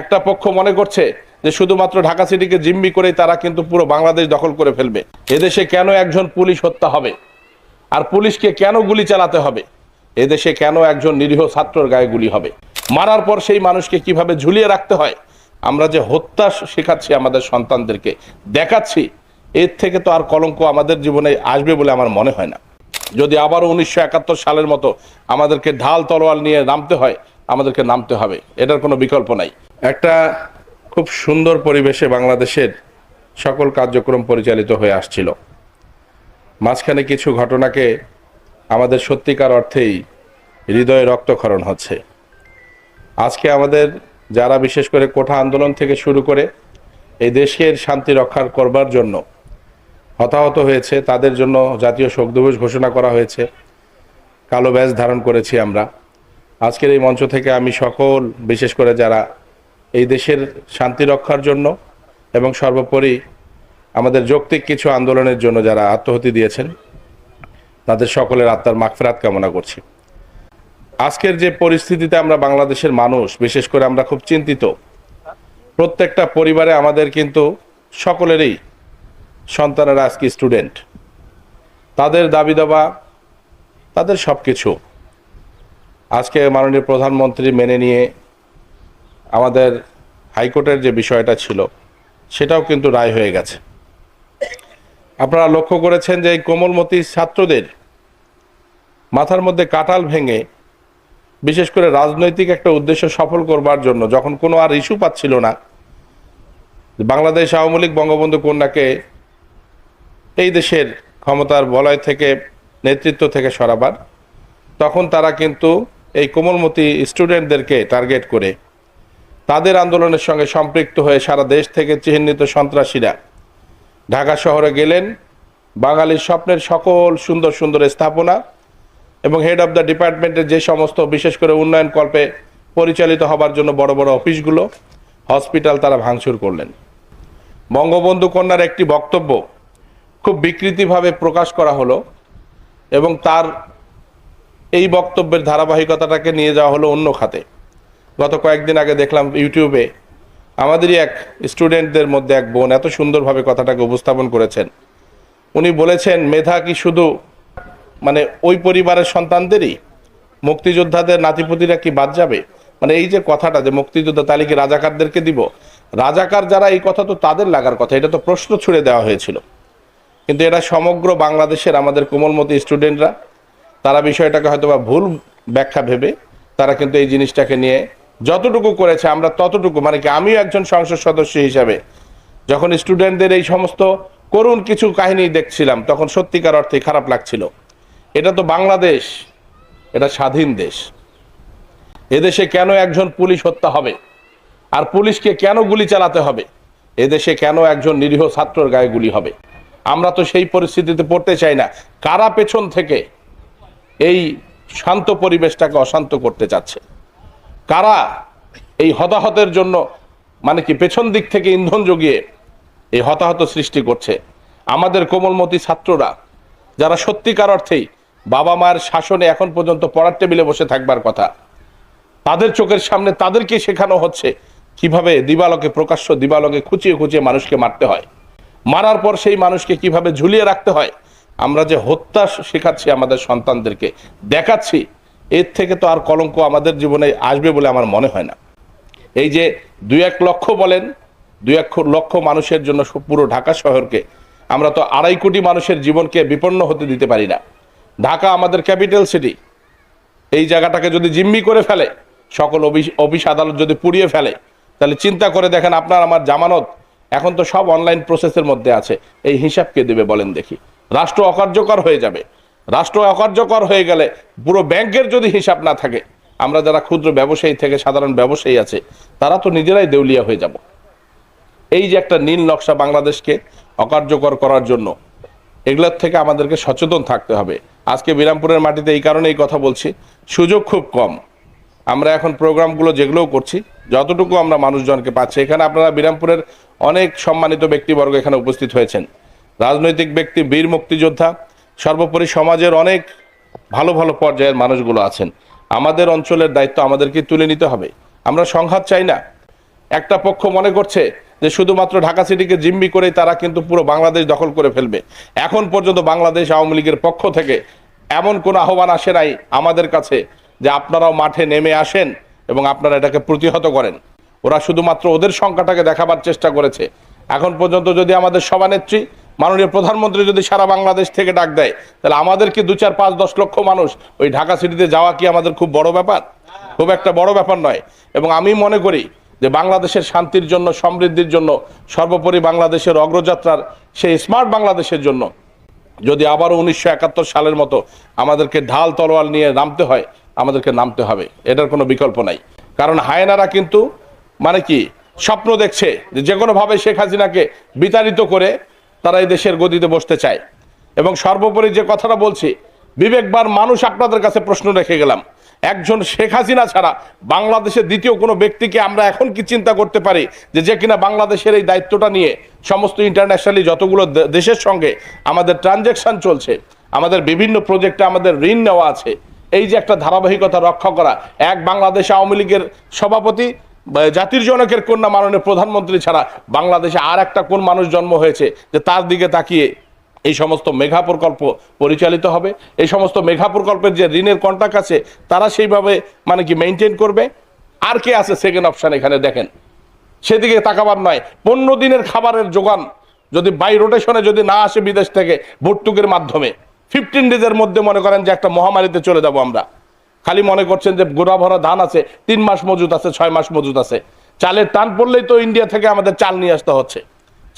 একটা পক্ষ মনে করছে যে শুধুমাত্র ঢাকা সিটিকে জিম্মি করেই তারা কিন্তু পুরো বাংলাদেশ দখল করে ফেলবে। এদেশে কেন একজন পুলিশ হত্যা হবে? আর পুলিশকে কেন গুলি চালাতে হবে? এদেশে কেন একজন নিরীহ ছাত্রর গায়ে গুলি হবে? মারার পর সেই মানুষকে কীভাবে ঝুলিয়ে রাখতে হয়? আমরা যে হত্যা শেখাচ্ছি আমাদের সন্তানদেরকে, দেখাচ্ছি, এর থেকে তো আর কলঙ্ক আমাদের জীবনে আসবে বলে আমার মনে হয় না। যদি আবারও উনিশশো একাত্তর সালের মতো আমাদেরকে ঢাল তলোয়াল নিয়ে নামতে হয়, আমাদেরকে নামতে হবে। এটার কোনো বিকল্প নাই। একটা খুব সুন্দর পরিবেশে বাংলাদেশের সকল কার্যক্রম পরিচালিত হয়ে আসছিল। মাঝখানে কিছু ঘটনাকে আমাদের সত্যিকার অর্থেই হৃদয়ে রক্তক্ষরণ হচ্ছে। আজকে আমাদের যারা বিশেষ করে কোঠা আন্দোলন থেকে শুরু করে এই দেশের শান্তি রক্ষা করবার জন্য হতাহত হয়েছে, তাদের জন্য জাতীয় শোক দিবস ঘোষণা করা হয়েছে। কালো ব্যাজ ধারণ করেছি আমরা। আজকের এই মঞ্চ থেকে আমি সকল, বিশেষ করে যারা এই দেশের শান্তি রক্ষার জন্য এবং সর্বোপরি আমাদের যৌক্তিক কিছু আন্দোলনের জন্য যারা আত্মহতি দিয়েছেন, তাদের সকলের আত্মার মাগফিরাত কামনা করছি। আজকের যে পরিস্থিতিতে আমরা বাংলাদেশের মানুষ, বিশেষ করে আমরা খুব চিন্তিত, প্রত্যেকটা পরিবারে আমাদের কিন্তু সকলেরই সন্তানেরা আজকে স্টুডেন্ট। তাদের দাবি দাবা তাদের সব কিছু আজকে মাননীয় প্রধানমন্ত্রী মেনে নিয়ে আমাদের হাইকোর্টের যে বিষয়টা ছিল, সেটাও কিন্তু রায় হয়ে গেছে। আপনারা লক্ষ্য করেছেন যে এই কোমলমতি ছাত্রদের মাথার মধ্যে কাটাল ভেঙে, বিশেষ করে রাজনৈতিক একটা উদ্দেশ্য সফল করবার জন্য, যখন কোনো আর ইস্যু পাচ্ছিল না, বাংলাদেশ আওয়ামী লীগ বঙ্গবন্ধু কন্যাকে এই দেশের ক্ষমতার বলয় থেকে, নেতৃত্ব থেকে সরাবার, তখন তারা কিন্তু এই কোমলমতি স্টুডেন্টদেরকে টার্গেট করে তাদের আন্দোলনের সঙ্গে সম্পৃক্ত হয়ে সারা দেশ থেকে চিহ্নিত সন্ত্রাসীরা ঢাকা শহরে গেলেন। বাঙালির স্বপ্নের সকল সুন্দর সুন্দর স্থাপনা এবং হেড অফ দ্য ডিপার্টমেন্টের যে সমস্ত বিশেষ করে উন্নয়ন কল্পে পরিচালিত হবার জন্য বড় বড় অফিসগুলো, হসপিটাল তারা ভাঙচুর করলেন। বঙ্গবন্ধু কন্যার একটি বক্তব্য খুব বিকৃতিভাবে প্রকাশ করা হলো এবং তার এই বক্তব্যের ধারাবাহিকতাটাকে নিয়ে যাওয়া হলো অন্য খাতে। গত কয়েকদিন আগে দেখলাম ইউটিউবে আমাদেরই এক স্টুডেন্টদের মধ্যে এক বোন এত সুন্দরভাবে কথাটাকে উপস্থাপন করেছেন। উনি বলেছেন, মেধা কি শুধু মানে ওই পরিবারের সন্তানদেরই? মুক্তিযোদ্ধাদের নাতিপুতিরা কি বাদ যাবে? মানে এই যে কথাটা যে মুক্তিযোদ্ধা তাহলে কি রাজাকারদেরকে দিব, রাজাকার যারা এই কথা তো তাদের লাগার কথা, এটা তো প্রশ্ন ছুড়ে দেওয়া হয়েছিল। কিন্তু এটা সমগ্র বাংলাদেশের আমাদের কোমলমতি স্টুডেন্টরা, তারা বিষয়টাকে হয়তো বা ভুল ব্যাখ্যা ভেবে তারা কিন্তু এই জিনিসটাকে নিয়ে যতটুকু করেছে, আমরা ততটুকু মানে কি আমিও একজন সংসদ সদস্য হিসাবে, যখন স্টুডেন্টদের এই সমস্ত করুণ কিছু কাহিনী দেখছিলাম, তখন সত্যিকার অর্থে খারাপ লাগছিল। এটা তো বাংলাদেশ, এটা স্বাধীন দেশ। এদেশে কেন একজন পুলিশ হত্যা হবে? আর পুলিশকে কেন গুলি চালাতে হবে? এদেশে কেন একজন নিরীহ ছাত্রর গায়ে গুলি হবে? আমরা তো সেই পরিস্থিতিতে পড়তে চাই না। কারা পেছন থেকে এই শান্ত পরিবেশটাকে অশান্ত করতে চাচ্ছে? কারা এই হতাহতের জন্য মানে কি পেছন দিক থেকে ইন্ধন জুগিয়ে এই হতাহত সৃষ্টি করছে? আমাদের কোমলমতি ছাত্ররা, যারা সত্যিকার অর্থেই বাবা মায়ের শাসনে এখন পর্যন্ত পড়ার টেবিলে বসে থাকবার কথা, তাদের চোখের সামনে তাদেরকে শেখানো হচ্ছে কীভাবে দিবালকে প্রকাশ্য দিবালকে খুঁচিয়ে খুঁচিয়ে মানুষকে মারতে হয়। মারার পর সেই মানুষকে কীভাবে ঝুলিয়ে রাখতে হয়, আমরা যে হত্যা শেখাচ্ছি আমাদের সন্তানদেরকে, দেখাচ্ছি এর থেকে তো আর কলঙ্ক আমাদের জীবনে আসবে বলে আমার মনে হয় না। এই যে দুই এক লক্ষ বলেন, দুই এক লক্ষ মানুষের জন্য পুরো ঢাকা শহরকে আমরা তো আড়াই কোটি মানুষের জীবনকে বিপন্ন হতে দিতে পারি না। ঢাকা আমাদের ক্যাপিটাল সিটি। এই জায়গাটাকে যদি জিম্মি করে ফেলে, সকল অফিস অফিস আদালত যদি পুড়িয়ে ফেলে, তাহলে চিন্তা করে দেখেন আপনার আমার জামানত এখন তো সব অনলাইন প্রসেসের মধ্যে আছে। এই হিসাব কে দেবে বলেন দেখি। রাষ্ট্র অকার্যকর হয়ে যাবে। রাষ্ট্র অকার্যকর হয়ে গেলে পুরো ব্যাংকের যদি হিসাব না থাকে, আমরা যারা ক্ষুদ্র ব্যবসায়ী থেকে সাধারণ ব্যবসায়ী আছে, তারা তো নিজেরাই দেউলিয়া হয়ে যাব। এই যে একটা নীল নকশা বাংলাদেশকে অকার্যকর করার জন্য, এগুলোর থেকে আমাদেরকে সচেতন থাকতে হবে। আজকে বিরামপুরের মাটিতে এই কারণে এই কথা বলছি, সুযোগ খুব কম। আমরা এখন প্রোগ্রামগুলো যেগুলোও করছি, যতটুকু আমরা মানুষজনকে পাচ্ছি। এখানে আপনারা বিরামপুরের অনেক সম্মানিত ব্যক্তিবর্গ এখানে উপস্থিত হয়েছেন। রাজনৈতিক ব্যক্তি, বীর মুক্তিযোদ্ধা সর্বোপরি সমাজের অনেক ভালো ভালো পর্যায়ের মানুষগুলো আছেন। আমাদের অঞ্চলের দায়িত্ব আমাদেরকে তুলে নিতে হবে। আমরা সংঘাত চাই না। একটা পক্ষ মনে করছে যে শুধুমাত্র ঢাকা সিটিকে জিম্মি করেই তারা কিন্তু পুরো বাংলাদেশ দখল করে ফেলবে। এখন পর্যন্ত বাংলাদেশ আওয়ামী লীগের পক্ষ থেকে এমন কোনো আহ্বান আসে নাই আমাদের কাছে যে আপনারাও মাঠে নেমে আসেন এবং আপনারা এটাকে প্রতিহত করেন। ওরা শুধুমাত্র ওদের সংখ্যাটাকে দেখাবার চেষ্টা করেছে। এখন পর্যন্ত যদি আমাদের সভানেত্রী মাননীয় প্রধানমন্ত্রী যদি সারা বাংলাদেশ থেকে ডাক দেয়, তাহলে আমাদের কি দু চার পাঁচ দশ লক্ষ মানুষ ওই ঢাকা সিটিতে যাওয়া কি আমাদের খুব বড় ব্যাপার? খুব একটা বড় ব্যাপার নয়। এবং আমি মনে করি যে বাংলাদেশের শান্তির জন্য, সমৃদ্ধির জন্য, সর্বোপরি বাংলাদেশের অগ্রযাত্রার সেই স্মার্ট বাংলাদেশের জন্য যদি আবারও উনিশশো একাত্তর সালের মতো আমাদেরকে ঢাল তলোয়াল নিয়ে নামতে হয়, আমাদেরকে নামতে হবে। এটার কোনো বিকল্প নাই। কারণ হায়নারা কিন্তু মানে কি, স্বপ্ন দেখছে যে যে কোনোভাবে শেখ হাসিনাকে বিতাড়িত করে তারা এই দেশের গদিতে বসতে চায়। এবং সর্বোপরি যে কথাটা বলছি বিবেকবার মানুষ আপনাদের কাছে প্রশ্ন রেখে গেলাম। একজন শেখ হাসিনা ছাড়া বাংলাদেশের দ্বিতীয় কোনো ব্যক্তিকে আমরা এখন কি চিন্তা করতে পারি যে যে কিনা বাংলাদেশের এই দায়িত্বটা নিয়ে সমস্ত ইন্টারন্যাশনালি যতগুলো দেশের সঙ্গে আমাদের ট্রানজ্যাকশন চলছে, আমাদের বিভিন্ন প্রজেক্টে আমাদের ঋণ নেওয়া আছে, এই যে একটা ধারাবাহিকতা রক্ষা করা, এক বাংলাদেশ আওয়ামী লীগের সভাপতি জাতির জনকের কন্যা মাননীয় প্রধানমন্ত্রী ছাড়া বাংলাদেশে আর একটা কোন মানুষ জন্ম হয়েছে যে তার দিকে তাকিয়ে এই সমস্ত মেঘা প্রকল্প পরিচালিত হবে? এই সমস্ত মেঘা প্রকল্পের যে ঋণের কন্ট্রাক্ট আছে, তারা সেইভাবে মানে কি মেনটেন করবে? আর কে আছে সেকেন্ড অপশান এখানে দেখেন। সেদিকে তাকাবার নয়। পনেরো দিনের খাবারের যোগান যদি বাই রোটেশনে যদি না আসে বিদেশ থেকে ভর্তুকের মাধ্যমে ফিফটিন ডেজের মধ্যে মনে করেন যে একটা মহামারীতে চলে যাব আমরা। খালি মনে করছেন যে গোড়া ভরা ধান আছে, তিন মাস মজুদ আছে, ছয় মাস মজুদ আছে। চালের টান পড়লেই তো ইন্ডিয়া থেকে আমাদের চাল নিয়ে আসতে হচ্ছে।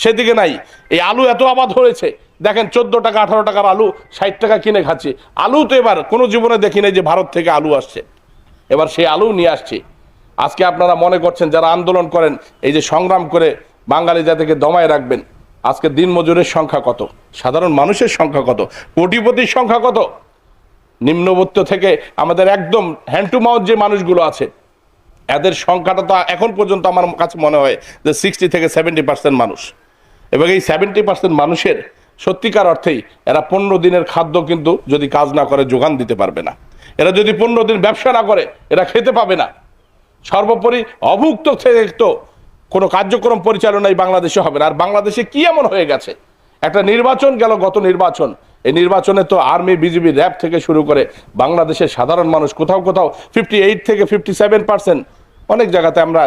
সেদিকে নাই। এই আলু এত আবাদ হয়েছে। দেখেন চোদ্দ টাকা, আঠারো টাকার আলু, ষাট টাকা কিনে খাচ্ছি। আলু তো এবার কোনো জীবনে দেখি নাই যে ভারত থেকে আলু আসছে। এবার সেই আলু নিয়ে আসছি। আজকে আপনারা মনে করছেন যারা আন্দোলন করেন, এই যে সংগ্রাম করে বাঙালি জাতিকে দমায় রাখবেন, আজকে দিন মজুরের সংখ্যা কত? সাধারণ মানুষের সংখ্যা কত? কোটিপতির সংখ্যা কত? নিম্নবর্ত থেকে আমাদের একদম হ্যান্ড টু মাউথ যে মানুষগুলো আছে, এদের সংখ্যাটা তো এখন পর্যন্ত আমার কাছে মনে হয় যে সিক্সটি থেকে সেভেন্টি পার্সেন্ট মানুষ। এবং এই সেভেন্টি পার্সেন্ট মানুষের সত্যিকার অর্থেই এরা পনেরো দিনের খাদ্য কিন্তু যদি কাজ না করে যোগান দিতে পারবে না। এরা যদি পনেরো দিন ব্যবসা না করে, এরা খেতে পাবে না। সর্বোপরি অভুক্ত থেকে তো কোনো কার্যক্রম পরিচালনাই বাংলাদেশে হবে না। আর বাংলাদেশে কি এমন হয়ে গেছে? একটা নির্বাচন গেল গত নির্বাচন। এই নির্বাচনে তো আর্মি, বিজিবি, র্যাব থেকে শুরু করে বাংলাদেশের সাধারণ মানুষ কোথাও কোথাও ফিফটি এইট থেকে ফিফটি সেভেন পার্সেন্ট অনেক জায়গাতে আমরা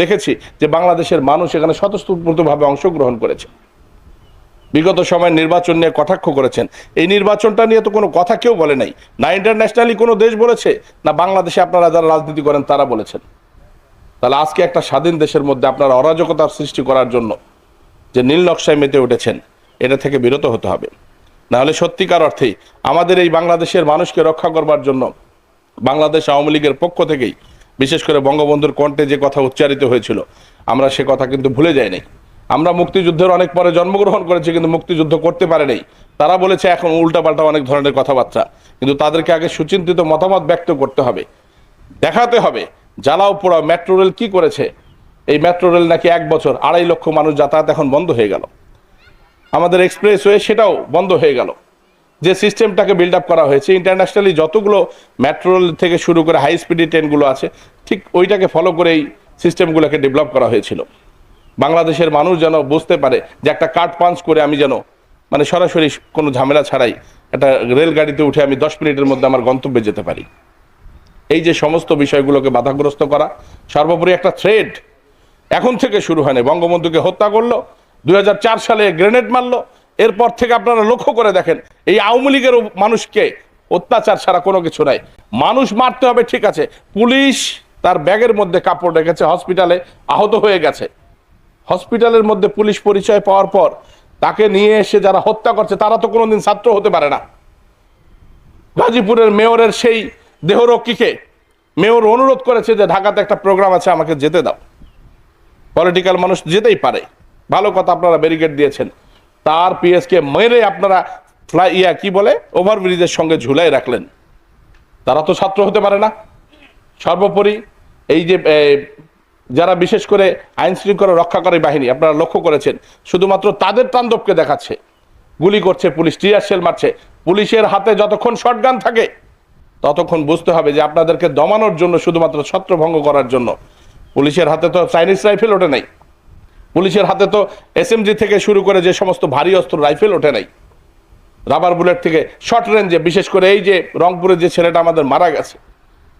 দেখেছি যে বাংলাদেশের মানুষ এখানে স্বতঃস্ফূর্তভাবে অংশগ্রহণ করেছে। বিগত সময় নির্বাচন নিয়ে কটাক্ষ করেছেন। এই নির্বাচনটা নিয়ে তো কোনো কথা কেউ বলে নাই। না ইন্টারন্যাশনালি কোনো দেশ বলেছে, না বাংলাদেশে আপনারা যারা রাজনীতি করেন তারা বলেছেন। তাহলে আজকে একটা স্বাধীন দেশের মধ্যে আপনারা অরাজকতার সৃষ্টি করার জন্য যে নীল নকশায় মেতে উঠেছেন, এটা থেকে বিরত হতে হবে। নাহলে সত্যিকার অর্থেই আমাদের এই বাংলাদেশের মানুষকে রক্ষা করবার জন্য বাংলাদেশ আওয়ামী লীগের পক্ষ থেকেই, বিশেষ করে বঙ্গবন্ধুর কণ্ঠে যে কথা উচ্চারিত হয়েছিল, আমরা সে কথা কিন্তু ভুলে যাইনি। আমরা মুক্তিযুদ্ধের অনেক পরে জন্মগ্রহণ করেছি, কিন্তু মুক্তিযুদ্ধ করতে পারে নাই তারা বলেছে এখন উল্টাপাল্টা অনেক ধরনের কথাবার্তা, কিন্তু তাদেরকে আগে সুচিন্তিত মতামত ব্যক্ত করতে হবে। দেখাতে হবে, জ্বালাও পোড়াও, মেট্রো রেল কী করেছে? এই মেট্রো রেল নাকি এক বছর আড়াই লক্ষ মানুষ যাতায়াত এখন বন্ধ হয়ে গেল। আমাদের এক্সপ্রেস এক্সপ্রেসওয়ে সেটাও বন্ধ হয়ে গেল। যে সিস্টেমটাকে বিল্ড আপ করা হয়েছে ইন্টারন্যাশনালি যতগুলো মেট্রো থেকে শুরু করে হাই স্পিডি ট্রেনগুলো আছে, ঠিক ওইটাকে ফলো করে এই সিস্টেমগুলোকে ডেভেলপ করা হয়েছিল। বাংলাদেশের মানুষ যেন বুঝতে পারে যে একটা কার্ড পাঞ্চ করে আমি যেন মানে সরাসরি কোনো ঝামেলা ছাড়াই একটা রেলগাড়িতে উঠে আমি দশ মিনিটের মধ্যে আমার গন্তব্যে যেতে পারি। এই যে সমস্ত বিষয়গুলোকে বাধাগ্রস্ত করা, সর্বোপরি একটা থ্রেড এখন থেকে শুরু হয়নি। বঙ্গবন্ধুকে হত্যা করল দুই হাজার চার সালে গ্রেনেড মারলো। এরপর থেকে আপনারা লক্ষ্য করে দেখেন, এই আওয়ামী লীগের মানুষকে অত্যাচার ছাড়া কোনো কিছু নাই। মানুষ মারতে হবে, ঠিক আছে, পুলিশ তার ব্যাগের মধ্যে কাপড় রেখেছে, হসপিটালে আহত হয়ে গেছে। হসপিটালের মধ্যে পুলিশ পরিচয় পাওয়ার পর তাকে নিয়ে এসে যারা হত্যা করছে, তারা তো কোনোদিন ছাত্র হতে পারে না। গাজীপুরের মেয়রের সেই দেহরক্ষীকে মেয়র অনুরোধ করেছে যে, ঢাকাতে একটা প্রোগ্রাম আছে, আমাকে যেতে দাও। পলিটিক্যাল মানুষ যেতেই পারে। ভালো কথা আপনারা ব্যারিকেড দিয়েছেন। তার পিএসকে মেরে আপনারা ফ্লাই ইয়া কি বলে ওভারব্রিজের সঙ্গে ঝুলাই রাখলেন। তারা তো ছাত্র হতে পারে না। সর্বোপরি এই যে যারা বিশেষ করে আইন শৃঙ্খলা রক্ষাকারী বাহিনী, আপনারা লক্ষ্য করেছেন, শুধুমাত্র তাদের তাণ্ডবকে দেখাচ্ছে। গুলি করছে পুলিশ, টিয়ার শেল মারছে। পুলিশের হাতে যতক্ষণ শটগান থাকে, ততক্ষণ বুঝতে হবে যে আপনাদেরকে দমানোর জন্য শুধুমাত্র ছত্রভঙ্গ করার জন্য। পুলিশের হাতে তো চাইনিজ রাইফেল ওঠে নাই। পুলিশের হাতে তো এসএমজি থেকে শুরু করে যে সমস্ত ভারী অস্ত্র, রাইফেল ওঠে নাই। রাবার বুলেট থেকে শর্ট রেঞ্জে, বিশেষ করে এই যে রংপুরে যে ছেলেটা আমাদের মারা গেছে।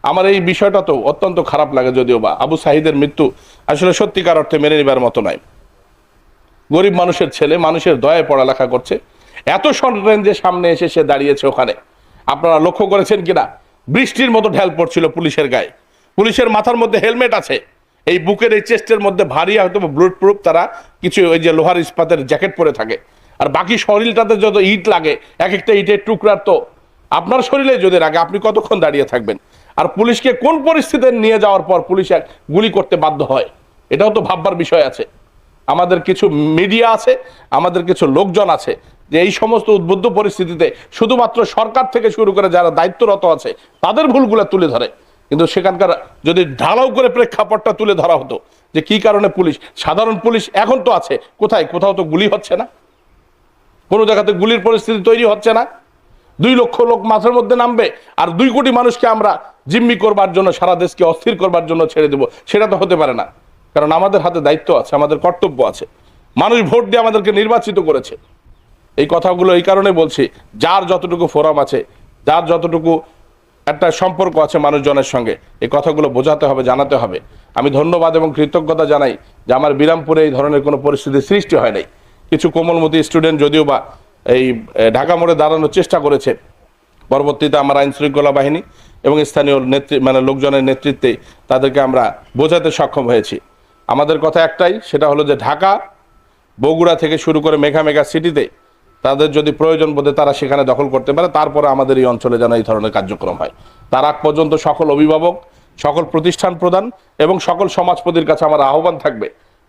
আমার এই বিষয়টা তো অত্যন্ত খারাপ লাগে যদিও বা আবু সাহিদের মৃত্যু আসলে সত্যিকার অর্থে মেনে নেবার মতো নয়। গরিব মানুষের ছেলে, মানুষের দয়ায় পড়ালেখা করছে। এত শর্ট রেঞ্জে সামনে এসে সে দাঁড়িয়েছে ওখানে। আপনারা লক্ষ্য করেছেন কিনা? বৃষ্টির মতো ঢেল পড়ছিল পুলিশের গায়ে। পুলিশের মাথার মধ্যে হেলমেট আছে। এই বুকের এই চেস্টের মধ্যে ভারী হয়তো ব্লুট প্রুফ তারা কিছু ওই যে লোহার ইস্পাতের জ্যাকেট পরে থাকে। আর বাকি শরীরটাতে যত ইট লাগে, এক একটা ইটের টুকরার তো আপনার শরীরে যদি লাগে, আপনি কতক্ষণ দাঁড়িয়ে থাকবেন? আর পুলিশকে কোন পরিস্থিতিতে নিয়ে যাওয়ার পর পুলিশ গুলি করতে বাধ্য হয়? এটাও তো ভাববার বিষয় আছে। আমাদের কিছু মিডিয়া আছে, আমাদের কিছু লোকজন আছে, যে এই সমস্ত উদ্বুদ্ধ পরিস্থিতিতে শুধুমাত্র সরকার থেকে শুরু করে যারা দায়িত্বরত আছে, তাদের ভুলগুলো তুলে ধরে। কিন্তু সেখানকার যদি ঢালাও করে প্রেক্ষাপটটা তুলে ধরা হতো যে কি কারণে পুলিশ, সাধারণ পুলিশ এখন তো আছে, কোথায়? কোথাও তো গুলি হচ্ছে না। কোনো জায়গাতে গুলির পরিস্থিতি তৈরি হচ্ছে না। দুই লক্ষ লোক মাথার মধ্যে নামবে আর দুই কোটি মানুষকে আমরা জিম্মি করবার জন্য, সারা দেশকে অস্থির করবার জন্য ছেড়ে দেব, সেটা তো হতে পারে না। কারণ আমাদের হাতে দায়িত্ব আছে, আমাদের কর্তব্য আছে। মানুষ ভোট দিয়ে আমাদেরকে নির্বাচিত করেছে। এই কথাগুলো এই কারণে বলছি, যার যতটুকু ফোরাম আছে, যার যতটুকু একটা সম্পর্ক আছে মানুষজনের সঙ্গে। এই কথাগুলো বোঝাতে হবে, জানাতে হবে। আমি ধন্যবাদ এবং কৃতজ্ঞতা জানাই যে আমার বিরামপুরে এই ধরনের কোনো পরিস্থিতির সৃষ্টি হয় নাই। কিছু কোমলমতি স্টুডেন্ট যদিও বা এই ঢাকা মোড়ে দাঁড়ানোর চেষ্টা করেছে। পরবর্তীতে আমার আইন শৃঙ্খলা বাহিনী এবং স্থানীয় নেতৃ মানে লোকজনের নেতৃত্বে তাদেরকে আমরা বোঝাতে সক্ষম হয়েছি। আমাদের কথা একটাই, সেটা হলো যে ঢাকা, বগুড়া থেকে শুরু করে মেঘা মেঘা সিটিতে তাদের যদি প্রয়োজন বোধে তারা সেখানে দখল করতে পারে, তারপরে আমাদের এই অঞ্চলে যেন এই ধরনের কার্যক্রম হয়। তার আগ পর্যন্ত সকল অভিভাবক, সকল প্রতিষ্ঠান প্রদান এবং সকল সমাজপতির কাছে আমার আহ্বান থাকবে,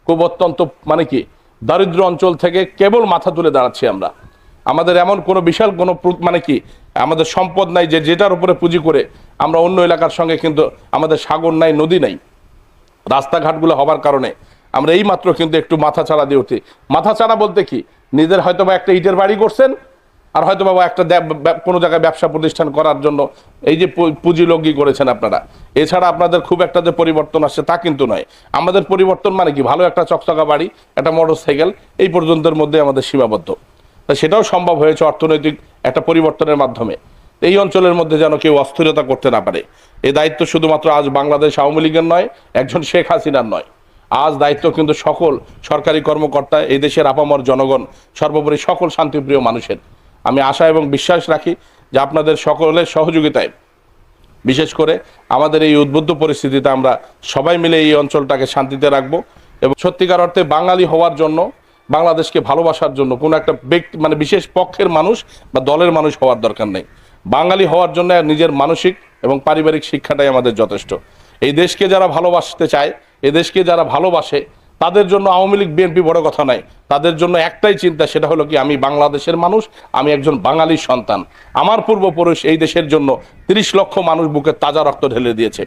খুব অত্যন্ত মানে কি, দারিদ্র অঞ্চল থেকে কেবল মাথা তুলে দাঁড়াচ্ছি আমরা। আমাদের এমন কোনো বিশাল কোনো মানে কি, আমাদের সম্পদ নাই যে যেটার উপরে পুঁজি করে আমরা অন্য এলাকার সঙ্গে কিন্তু আমাদের সাগর নাই, নদী নাই। রাস্তাঘাটগুলো হবার কারণে আমরা এই মাত্র কিন্তু একটু মাথা ছাড়া দিয়ে উঠি। মাথা ছাড়া বলতে কি? নিজের হয়তো বা একটা ইটের বাড়ি করছেন, আর হয়তো বাবা একটা কোনো জায়গায় ব্যবসা প্রতিষ্ঠান করার জন্য এই যে পুঁজি পুঁজিলগ্নি করেছেন আপনারা। এছাড়া আপনাদের খুব একটা যে পরিবর্তন আসছে তা কিন্তু নয়। আমাদের পরিবর্তন মানে কি? ভালো একটা চকচকা বাড়ি, একটা মোটর সাইকেল এই পর্যন্তের মধ্যে আমাদের সীমাবদ্ধ। তা সেটাও সম্ভব হয়েছে অর্থনৈতিক একটা পরিবর্তনের মাধ্যমে। এই অঞ্চলের মধ্যে যেন কেউ অস্থিরতা করতে না পারে। এই দায়িত্ব শুধুমাত্র আজ বাংলাদেশ আওয়ামী লীগের নয়, একজন শেখ হাসিনার নয়। আজ দায়িত্ব কিন্তু সকল সরকারি কর্মকর্তা এই দেশের আপামর জনগণ, সর্বোপরি সকল শান্তিপ্রিয় মানুষের। আমি আশা এবং বিশ্বাস রাখি যে আপনাদের সকলের সহযোগিতায়, বিশেষ করে আমাদের এই উদ্বুদ্ধ পরিস্থিতিতে আমরা সবাই মিলে এই অঞ্চলটাকে শান্তিতে রাখব এবং সত্যিকার অর্থে বাঙালি হওয়ার জন্য, বাংলাদেশকে ভালোবাসার জন্য কোনো একটা ব্যক্তি মানে বিশেষ পক্ষের মানুষ বা দলের মানুষ হওয়ার দরকার নেই। বাঙালি হওয়ার জন্য নিজের মানসিক এবং পারিবারিক শিক্ষাটাই আমাদের যথেষ্ট। এই দেশকে যারা ভালোবাসতে চায় এ দেশকে যারা ভালোবাসে, তাদের জন্য আওয়ামী লীগ, বিএনপি বড় কথা নয় তাদের জন্য একটাই চিন্তা, সেটা হলো কি, আমি বাংলাদেশের মানুষ, আমি একজন বাঙালির সন্তান। আমার পূর্বপুরুষ এই দেশের জন্য তিরিশ লক্ষ মানুষ বুকে তাজা রক্ত ঢেলে দিয়েছে।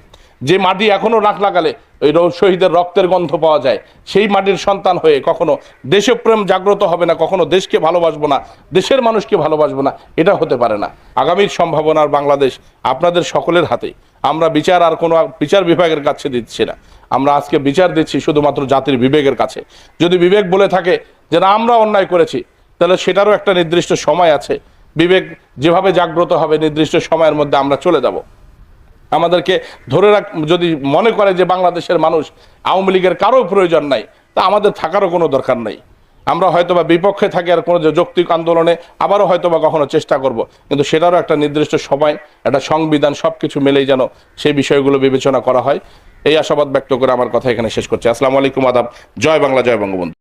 যে মাটি এখনও রাখ লাগালে, ওই শহীদের রক্তের গন্ধ পাওয়া যায়। সেই মাটির সন্তান হয়ে কখনো দেশপ্রেম জাগ্রত হবে না, কখনো দেশকে ভালোবাসবো না, দেশের মানুষকে ভালোবাসবো না, এটা হতে পারে না। আগামীর সম্ভাবনার বাংলাদেশ আপনাদের সকলের হাতে। আমরা বিচার আর কোনো বিচার বিভাগের কাছে দিচ্ছি না। আমরা আজকে বিচার দিচ্ছি শুধুমাত্র জাতির বিবেকের কাছে। যদি বিবেক বলে থাকে যে না, আমরা অন্যায় করেছি, তাহলে সেটারও একটা নির্দিষ্ট সময় আছে। বিবেক যেভাবে জাগ্রত হবে, নির্দিষ্ট সময়ের মধ্যে আমরা চলে যাব। আমাদেরকে ধরে রাখ, যদি মনে করে যে বাংলাদেশের মানুষ আওয়ামী লীগের কারও প্রয়োজন নাই, তা আমাদের থাকারও কোনো দরকার নাই। আমরা হয়তোবা বিপক্ষে থাকি আর কোনো যৌক্তিক আন্দোলনে আবারও হয়তোবা কখনো চেষ্টা করব, কিন্তু সেটারও একটা নির্দিষ্ট সময়, একটা সংবিধান সব কিছু মেলেই যেন সেই বিষয়গুলো বিবেচনা করা হয়। এই আশাবাদ ব্যক্ত করে আমার কথা এখানে শেষ করছি। আসসালামু আলাইকুম, আদাব। জয় বাংলা, জয় বঙ্গবন্ধু।